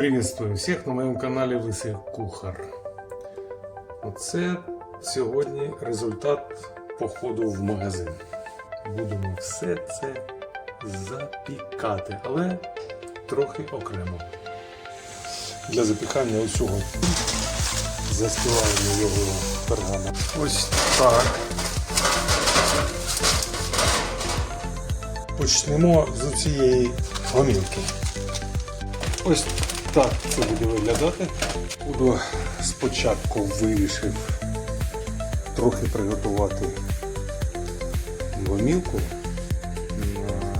Приветствую всіх на моєму каналі Лисий Кухар. Оце сьогодні результат походу в магазин. Будемо все це запікати, але трохи окремо. Для запікання ось цього застилаємо його пергамент. Ось так. Почнемо з цієї гомілки. Ось так це буде виглядати. Буду спочатку вирішив трохи приготувати гомілку на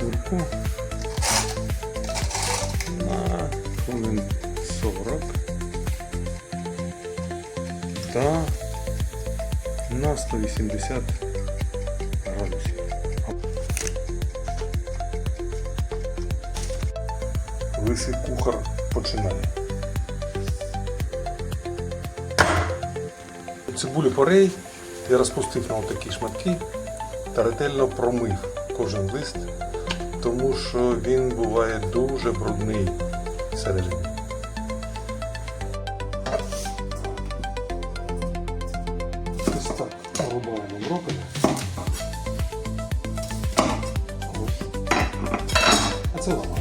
курку на хвилин 40 та на 180 градусів. Лисий кухар починає. Цибулю порей я розпустив на такі шматки та ретельно промив кожен лист, тому що він буває дуже брудний всередині. Ось так порубаємо брокколі. А це ламаємо.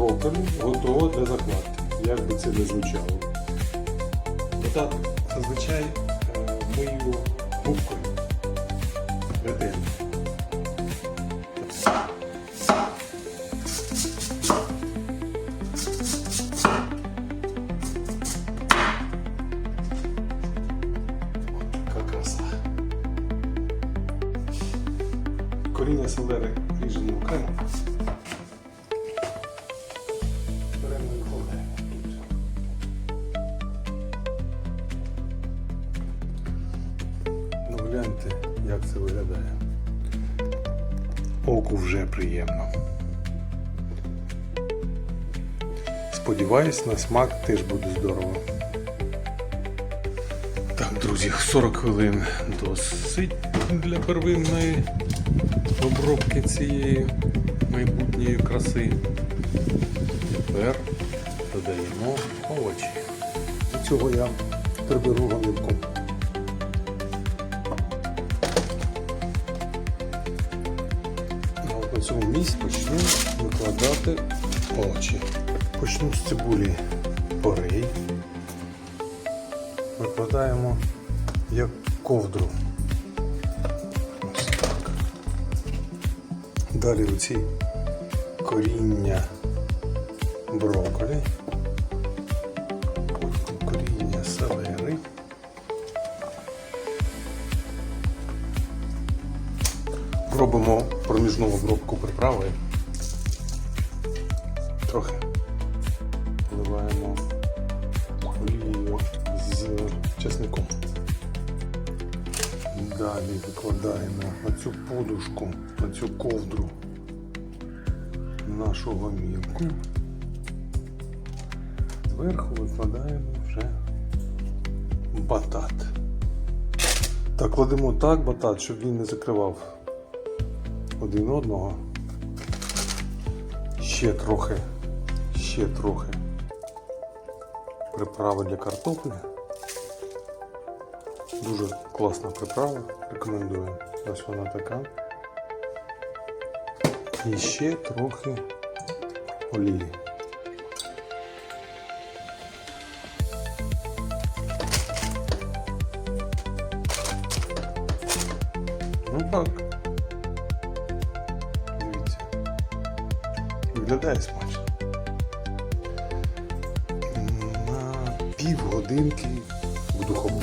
Брокколі готово для закладки. Як би це не звучало. Я зазвичай е, мию губкою. Ретельно. Коріння селери як це виглядає. Оку вже приємно. Сподіваюсь, на смак теж буде здорово. Так, друзі, 40 хвилин досить для первинної обробки цієї майбутньої краси. Тепер додаємо овочі. До цього я приберу голівку. На цьому місці почну викладати овочі. Почну з цибулі порей викладаємо як ковдру. Ось так. Далі оці коріння брокколі, коріння селери. Робимо проміжну обробку приправи. Трохи вливаємо олією з чесником. Далі викладаємо на цю подушку, на цю ковдру нашу гомілку. Зверху викладаємо вже батат. Так, кладемо так батат, щоб він не закривав один одного. Ще трохи, ще трохи приправи для картоплі. Дуже класна приправа, рекомендую. Ось вона така. І ще трохи олії. Ну так. Виглядає смачно. На півгодинки в духову.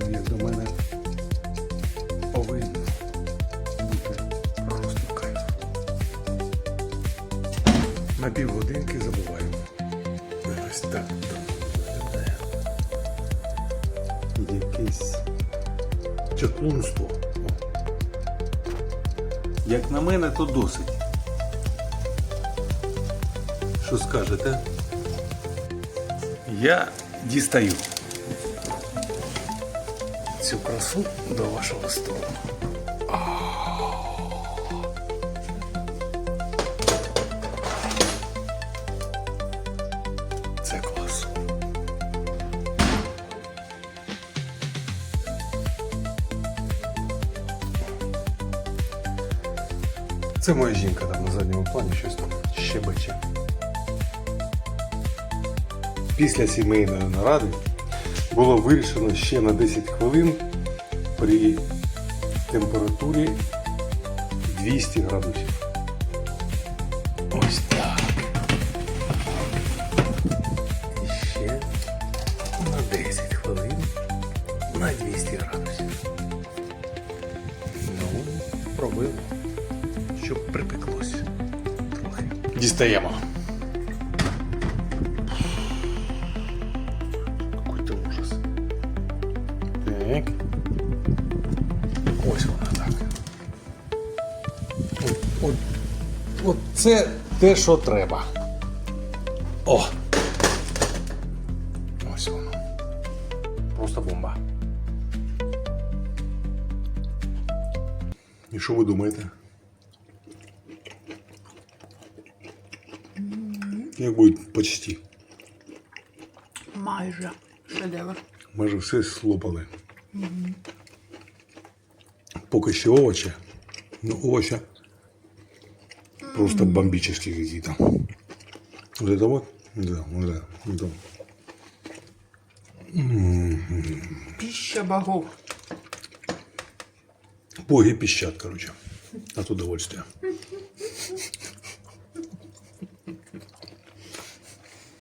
Ну, Як до мене повинно бути просто. На півгодинки забуваємо. Ось так виглядає. Якесь чаклунство. Як на мене, то досить. Що скажете? Я дістаю цю красу до вашого столу. Це клас. Це моя жінка там на задньому плані щось там щебече. Після сімейної наради було вирішено ще на 10 хвилин при температурі 200 градусів. Щоб припеклось трохи. Дістаємо. Какой-то ужас. Так. Ось вона так. От, от, от це те, що треба. О! Ось воно. Просто бомба. І що ви думаєте? Як буде почти. Майже шедевр. Майже все слопали. Поки що овочі. Ну, овощи просто бомбические какие-то. Вот это вот? Да, вот это. Вот это. Пища богов. Боги пищат, короче. От удовольствия.